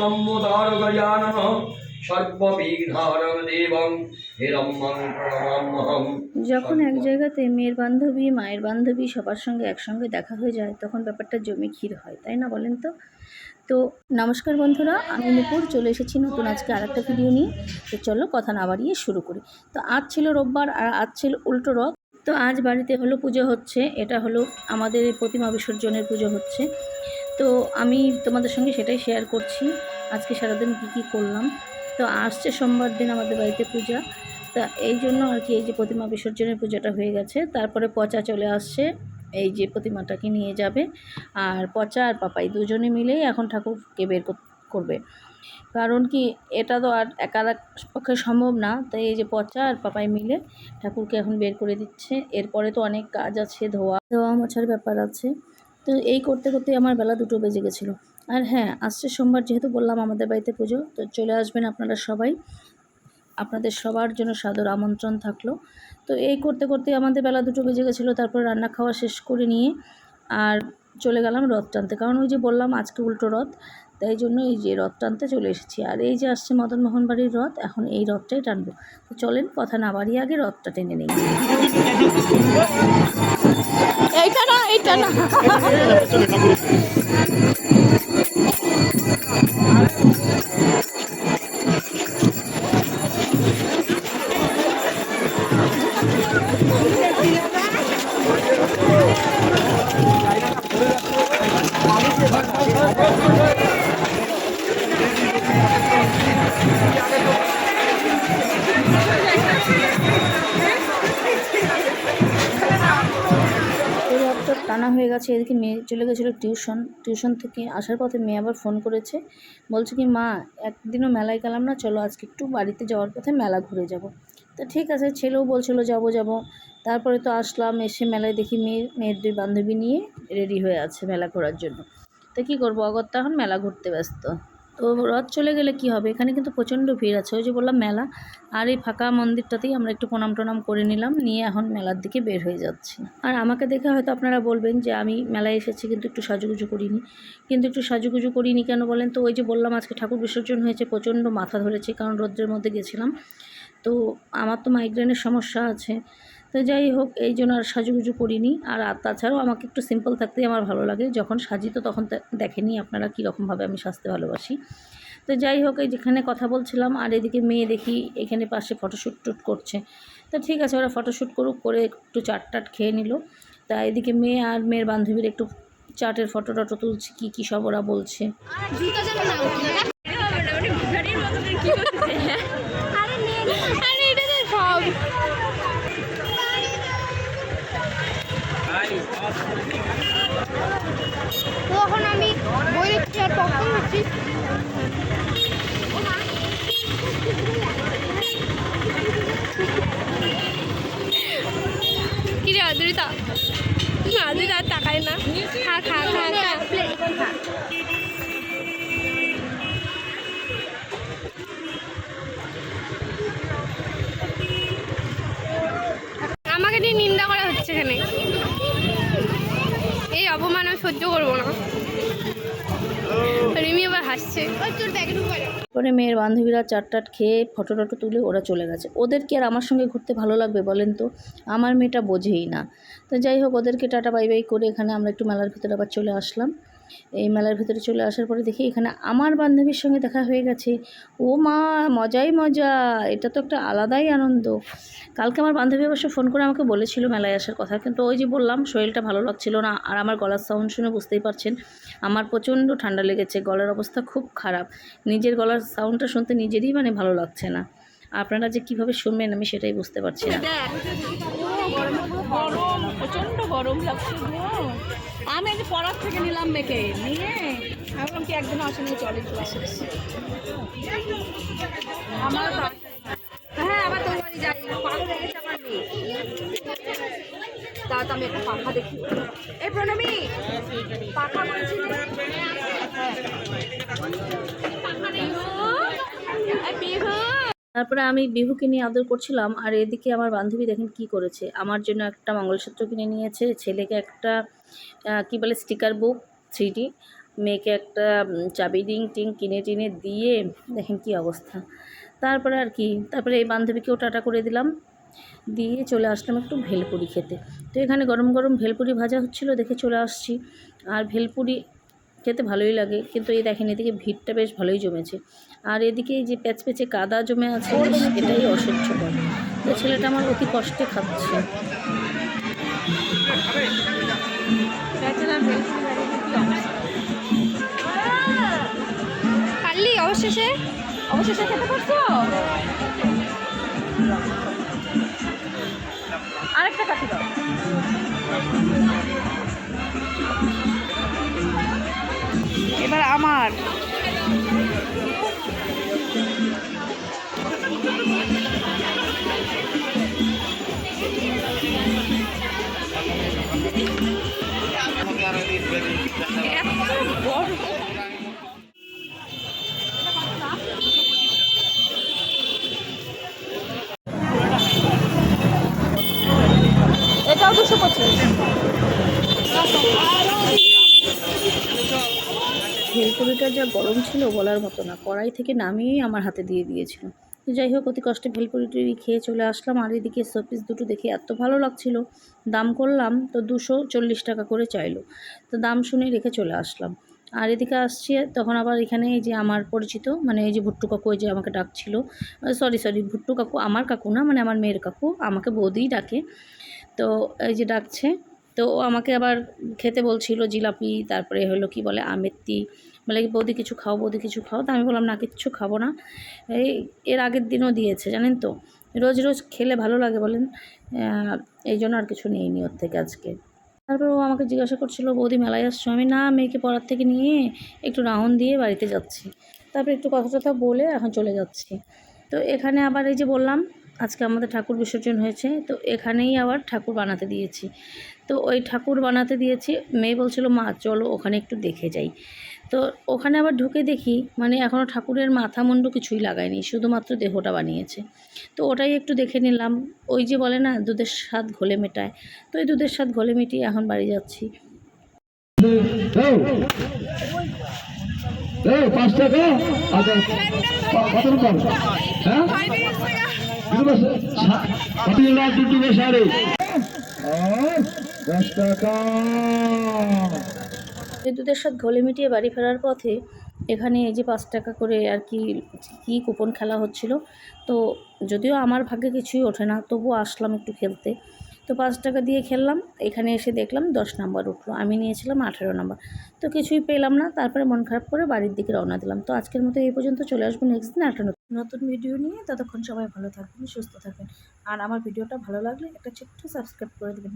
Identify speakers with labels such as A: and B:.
A: লম্বোদারগজানন সর্ববিঘ্নারং দেবং হিরম্যং প্রণমাম্যহম
B: যখন এক জায়গাতে মেয়ের বান্ধবী মায়ের বান্ধবী সবার সঙ্গে একসঙ্গে দেখা হয়ে যায় তখন ব্যাপারটা জমে ক্ষীর হয় তাই না বলেন তো? তো নমস্কার বন্ধুরা আমি নুপুর চলে এসেছি নতুন আজকে আর একটা ভিডিও নিয়ে। তো চলো কথা না বাড়িয়ে শুরু করি। তো আজ ছিল রোববার আর আজ ছিল উল্টো রথ। তো আজ বাড়িতে হলো পুজো হচ্ছে এটা হলো আমাদের প্রতিমা বিসর্জনের পুজো হচ্ছে। তো আমি তোমাদের সঙ্গে সেটাই শেয়ার করছি। আজকে সারাদিন কী কী করলাম। তো আসছে সোমবার দিন আমাদের বাড়িতে পূজা। তা এই জন্য আর কি এই যে প্রতিমা বিসর্জনের পূজাটা হয়ে গেছে। তারপরে পচা চলে আসছে। এই যে প্রতিমাটাকে নিয়ে যাবে। আর পচা আর পাপাই দুজনে মিলেই এখন ঠাকুরকে বের করবে। কারণ কি এটা তো আর একার পক্ষে সম্ভব না। তাই এই যে পচা আর পাপাই মিলে ঠাকুরকে এখন বের করে দিচ্ছে। এরপরে তো অনেক কাজ আছে, ধোয়া ধোয়া মোছার ব্যাপার আছে। তো এই করতে করতে আমার বেলা দুটো বেজে গেছিল। আর হ্যাঁ আসছে সোমবার যেহেতু বললাম আমাদের বাড়িতে পুজো, তো চলে আসবেন আপনারা সবাই। আপনাদের সবার জন্য সাদর আমন্ত্রণ থাকল। তো এই করতে করতে আমাদের বেলা দুটো বেজে গেছিল, তারপর রান্না খাওয়া শেষ করে নিয়ে আর চলে গেলাম রথ টানতে। কারণ ওই যে বললাম, আজকে উল্টো রথ, তাই জন্য এই যে রথ টানতে চলে এসেছি। আর এই যে আসছে মদন মোহন বাড়ির রথ, এখন এই রথটাই টানবো। তো চলেন, কথা না বাড়িয়ে আগে রথটা টেনে নেই। এইটা না এইটা না এই টানা হয়ে গেছে, এদিকে মেয়ে চলে গেছিল টিউশন। টিউশন থেকে আসার পথে মেয়ে আবার ফোন করেছে, বলছে কি, মা, একদিনও মেলায় গেলাম না, চলো আজকে একটু বাড়িতে যাওয়ার পথে মেলা ঘুরে যাব। তো ঠিক আছে, ছেলেও বলছিল যাব যাব। তারপরে তো আসলাম, এসে মেলায় দেখি মেয়ে, মেয়ের দুই বান্ধবী নিয়ে রেডি হয়ে আছে মেলা ঘোরার জন্য। তো কী করব, অগত্যা এখন মেলা ঘুরতে ব্যস্ত। তো রথ চলে গেলে কি হবে? এখানে কিন্তু প্রচণ্ড ভিড় আছে। ওই যে বললাম মেলা। আর এই ফাঁকা মন্দিরটাতেই আমরা একটু প্রণাম টনাম করে নিলাম। নিয়ে এখন মেলার দিকে বের হয়ে যাচ্ছি। আর আমাকে দেখে হয়তো আপনারা বলবেন যে, আমি মেলায় এসেছি কিন্তু একটু সাজুগুজু করিনি। কিন্তু একটু সাজুগুজু করিনি কেন বলেন তো? ওই যে বললাম, আজকে ঠাকুর বিসর্জন হয়েছে, প্রচণ্ড মাথা ধরেছে, কারণ রৌদ্রের মধ্যে গেছিলাম। তো আমার তো মাইগ্রেনের সমস্যা আছে। তো যাই হোক, এই জন্য আর সাজুগুজু করিনি। আর তাছাড়াও আমাকে একটু সিম্পল থাকতেই আমার ভালো লাগে। যখন সাজি তো তখন দেখেনি আপনারা কীরকমভাবে আমি সাজতে ভালোবাসি। তো যাই হোক, এই যেখানে কথা বলছিলাম, আর এদিকে মেয়ে দেখি এখানে পাশে ফটোশ্যুট টুট করছে। তো ঠিক আছে, ওরা ফটোশ্যুট করুক, করে একটু চাট টাট খেয়ে নিল। তা এদিকে মেয়ে আর মেয়ের বান্ধবীর একটু চাটের ফটো টটো তুলছে, কী কী সব ওরা বলছে।
C: রে আদরিতা আদরিতা আর তাকায় না। খা খা খা খা। আমাকে নিয়ে নিন্দা করা হচ্ছে এখানে। এই অপমান আমি সহ্য করব না। রিমি আবার হাসছে।
B: পরে মেয়ের বান্ধবীরা চারটাট খেয়ে ফটো টটো তুলে ওরা চলে গেছে। ওদের কি আর আমার সঙ্গে ঘুরতে ভালো লাগবে বলেন তো? আমার মেয়েটা বোঝেই না। তো যাই হোক, ওদেরকে টাটা বাই বাই করে এখানে আমরা একটু মেলার ভিতরে আবার চলে আসলাম। এই মেলার ভিতরে চলে আসার পরে দেখি এখানে আমার বান্ধবীর সঙ্গে দেখা হয়ে গেছে। ও মা, মজাই মজা। এটা তো একটা আলাদাই আনন্দ। কালকে আমার বান্ধবী অবশ্য ফোন করে আমাকে বলেছিল মেলায় আসার কথা, কিন্তু ওই যে বললাম, শরীরটা ভালো লাগছিল না। আর আমার গলার সাউন্ড শুনে বুঝতেই পারছেন, আমার প্রচণ্ড ঠান্ডা লেগেছে। গলার অবস্থা খুব খারাপ। নিজের গলার সাউন্ডটা শুনতে নিজেরই মানে ভালো লাগছে না। আপনারা যে কীভাবে শুনবেন, আমি সেটাই বুঝতে পারছি না।
D: গরম প্রচণ্ড গরম লাগছে আমি যে পড়ার থেকে নিলাম মেখে নিয়ে ভাবলাম কি একদিন আসেনি চলে আসে। আমার হ্যাঁ আবার তোর বাড়ি যাই। তা আমি একটা পাখা দেখি। এই প্রণামী! পাখা বলছি বিহু
B: তারপরে আমি বিহুকে নিয়ে আদর করছিলাম, আর এদিকে আমার বান্ধবী দেখেন কি করেছে। আমার জন্য একটা মঙ্গলসূত্র কিনে নিয়েছে, ছেলেকে একটা কি বলে স্টিকার বুক থ্রি মেয়েকে একটা চাবি ডিং টিং কিনে টিনে দিয়ে, দেখেন কি অবস্থা। তারপরে আর কি, তারপরে এই বান্ধবীকেও টাটা করে দিলাম। দিয়ে চলে আসলাম একটু ভেলপুরি খেতে। তো এখানে গরম গরম ভেলপুরি ভাজা হচ্ছিল, দেখে চলে আসছি। আর ভেলপুরি খেতে ভালোই লাগে। কিন্তু এই দেখেন, এদিকে ভিড়টা বেশ ভালোই জমেছে। আর এদিকে যে প্যাচপ্যাচে কাদা জমে আছে, এটাই অসহ্যকর। তো ছেলেটা আমার অতি কষ্টে খাচ্ছে।
C: পারলি অবশেষে? অবশেষে খেতে পারছ? আরেকটা দাও। আমার এটাও দুশো পঁচিশ।
B: যা গরম ছিল বলার মতো না। কড়াই থেকে নামিয়েই আমার হাতে দিয়ে দিয়েছিল। তো যাই হোক, অতি কষ্টে ভেলপুরিটি খেয়ে চলে আসলাম। আর এদিকে শোপিস দুটো দেখে এত ভালো লাগছিল। দাম করলাম তো দুশো চল্লিশ টাকা করে চাইলো। তো দাম শুনে রেখে চলে আসলাম। আর এদিকে আসছি, তখন আবার এখানে এই যে আমার পরিচিত মানে এই যে ভুট্টু কাকু এই যে আমাকে ডাকছিল। সরি সরি ভুট্টু কাকু, আমার কাকু না মানে আমার মেয়ের কাকু, আমাকে বৌদিই ডাকে। তো এই যে ডাকছে। তো ও আমাকে আবার খেতে বলছিল জিলাপি, তারপরে হলো কি বলে আমেত্তি, বলে বৌদি কিছু খাও, বৌদি কিছু খাও। তো আমি বললাম, না, কিচ্ছু খাব না। এই এর আগের দিনও দিয়েছে, জানেন তো? রোজ রোজ খেলে ভালো লাগে বলেন। এই জন্য আর কিছু নিইনি ওর থেকে আজকে। তারপর ও আমাকে জিজ্ঞাসা করছিল, বৌদি, মেলায় আসছো? আমি, না, মেয়েকে পড়ার থেকে নিয়ে একটু রাউন্ড দিয়ে বাড়িতে যাচ্ছি। তারপর একটু কথা টথা বলে এখন চলে যাচ্ছি। তো এখানে আবার এই যে বললাম আজকে আমাদের ঠাকুর বিসর্জন হয়েছে, তো এখানেই আবার ঠাকুর বানাতে দিয়েছি। তো ওই ঠাকুর বানাতে দিয়েছি, মেয়ে বলছিল, মা, চলো ওখানে একটু দেখে যাই। তো ওখানে আবার ঢুকে দেখি মানে এখনও ঠাকুরের মাথা মুন্ডু কিছুই লাগায়নি, শুধুমাত্র দেহটা বানিয়েছে। তো ওটাই একটু দেখে নিলাম, ওই যে বলে না, দুধের স্বাদ ঘোলে মেটায়। তো ওই দুধের স্বাদ ঘোলে মিটিয়ে এখন বাড়ি যাচ্ছি।
E: পাঁচ টাকা? আচ্ছা হ্যাঁ? দুটো সা- কত সাড়ে দশ টাকা।
B: এই দুধের ঘোলে মিটিয়ে বাড়ি ফেরার পথে এখানে এই যে পাঁচ টাকা করে আর কি, কী কুপন খেলা হচ্ছিল, তো যদিও আমার ভাগ্যে কিছুই ওঠে না তবুও আসলাম একটু খেলতে। তো পাঁচ টাকা দিয়ে খেললাম, এখানে এসে দেখলাম দশ নাম্বার উঠল, আমি নিয়েছিলাম আঠেরো নাম্বার। তো কিছুই পেলাম না, তারপরে মন খারাপ করে বাড়ির দিকে রওনা দিলাম। তো আজকের মতো এই পর্যন্ত চলে আসব নেক্সট দিন নতুন নতুন ভিডিও নিয়ে ততক্ষণ সবাই ভালো থাকবেন, সুস্থ থাকবেন। আর আমার ভিডিওটা ভালো লাগলে একটা ছোট্ট সাবস্ক্রাইব করে দেবেন।